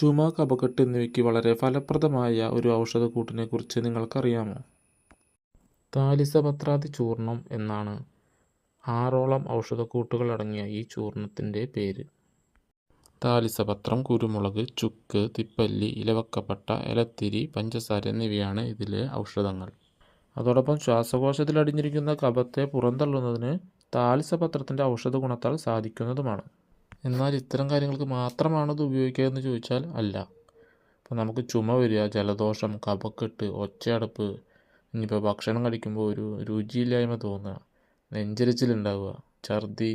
ചുമ കപകെട്ട് എന്നിവയ്ക്ക് വളരെ ഫലപ്രദമായ ഒരു ഔഷധക്കൂട്ടിനെ കുറിച്ച് നിങ്ങൾക്കറിയാമോ? താലിസപത്രാതി ചൂർണം എന്നാണ് ആറോളം ഔഷധക്കൂട്ടുകൾ അടങ്ങിയ ഈ ചൂർണത്തിന്റെ പേര്. താലിസപത്രം കുരുമുളക് ചുക്ക് തിപ്പല്ലി ഇലവക്കപ്പട്ട ഇലത്തിരി പഞ്ചസാര എന്നിവയാണ് ഇതിലെ ഔഷധങ്ങൾ. അതോടൊപ്പം ശ്വാസകോശത്തിൽ അടിഞ്ഞിരിക്കുന്ന കപത്തെ പുറന്തള്ളുന്നതിന് താലിസപത്രത്തിന്റെ ഔഷധ ഗുണത്താൽ സാധിക്കുന്നതുമാണ്. എന്നാൽ ഇത്തരം കാര്യങ്ങൾക്ക് മാത്രമാണ് ഇത് ഉപയോഗിക്കുക എന്ന് ചോദിച്ചാൽ അല്ല. ഇപ്പോൾ നമുക്ക് ചുമ വരിക ജലദോഷം കഫക്കെട്ട് ഒച്ചയടപ്പ് ഇനിയിപ്പോൾ ഭക്ഷണം കഴിക്കുമ്പോൾ ഒരു രുചിയില്ലായ്മ തോന്നുക നെഞ്ചരിച്ചിലുണ്ടാവുക ഛർദി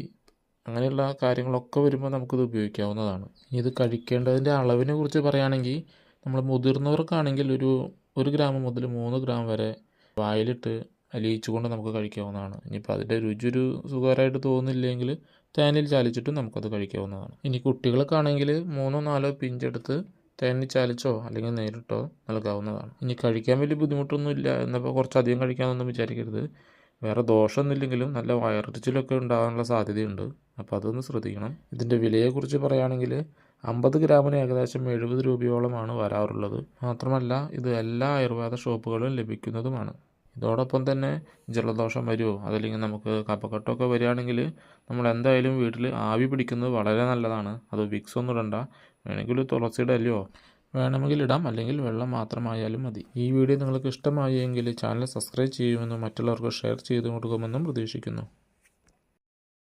അങ്ങനെയുള്ള കാര്യങ്ങളൊക്കെ വരുമ്പോൾ നമുക്കിത് ഉപയോഗിക്കാവുന്നതാണ്. ഇത് കഴിക്കേണ്ടതിന്റെ അളവിനെ കുറിച്ച് പറയുകയാണെങ്കിൽ നമ്മൾ മുതിർന്നവർക്കാണെങ്കിൽ ഒരു ഒരു ഗ്രാം മുതൽ മൂന്ന് ഗ്രാം വരെ വായിലിട്ട് അലിയിച്ചുകൊണ്ട് നമുക്ക് കഴിക്കാവുന്നതാണ്. ഇനിയിപ്പോൾ അതിന്റെ രുചി ഒരു സുഖകരമായിട്ട് തോന്നുന്നില്ലെങ്കിൽ തേനിൽ ചാലിച്ചിട്ടും നമുക്കത് കഴിക്കാവുന്നതാണ്. ഇനി കുട്ടികൾക്കാണെങ്കിൽ മൂന്നോ നാലോ പിഞ്ചെടുത്ത് തേനിൽ ചാലിച്ചോ അല്ലെങ്കിൽ നേരിട്ടോ നൽകാവുന്നതാണ്. ഇനി കഴിക്കാൻ വലിയ ബുദ്ധിമുട്ടൊന്നും ഇല്ല. എന്നപ്പോൾ കുറച്ചധികം കഴിക്കാമെന്നൊന്നും വിചാരിക്കരുത്. വേറെ ദോഷമൊന്നുമില്ലെങ്കിലും നല്ല വയറിച്ചിലൊക്കെ ഉണ്ടാകാനുള്ള സാധ്യതയുണ്ട്. അപ്പോൾ അതൊന്ന് ശ്രദ്ധിക്കണം. ഇതിന്റെ വിലയെക്കുറിച്ച് പറയുകയാണെങ്കിൽ അമ്പത് ഗ്രാമിന് ഏകദേശം എഴുപത് രൂപയോളമാണ് വരാറുള്ളത്. മാത്രമല്ല ഇത് എല്ലാ ആയുർവേദ ഷോപ്പുകളിലും ലഭിക്കുന്നതുമാണ്. ഇതോടൊപ്പം തന്നെ ജലദോഷം വരുമോ അതല്ലെങ്കിൽ നമുക്ക് കഫക്കെട്ടൊക്കെ വരികയാണെങ്കിൽ നമ്മൾ എന്തായാലും വീട്ടിൽ ആവി പിടിക്കുന്നത് വളരെ നല്ലതാണ്. അത് വിക്സ് ഒന്നും ഇടണ്ട. വേണമെങ്കിൽ തുളസിയുടെ അല്ലയോ? വേണമെങ്കിൽ ഇടാം. അല്ലെങ്കിൽ വെള്ളം മാത്രമായാലും മതി. ഈ വീഡിയോ നിങ്ങൾക്ക് ഇഷ്ടമായെങ്കിൽ ചാനൽ സബ്സ്ക്രൈബ് ചെയ്യുമെന്നും മറ്റുള്ളവർക്ക് ഷെയർ ചെയ്തു കൊടുക്കുമെന്നും പ്രതീക്ഷിക്കുന്നു.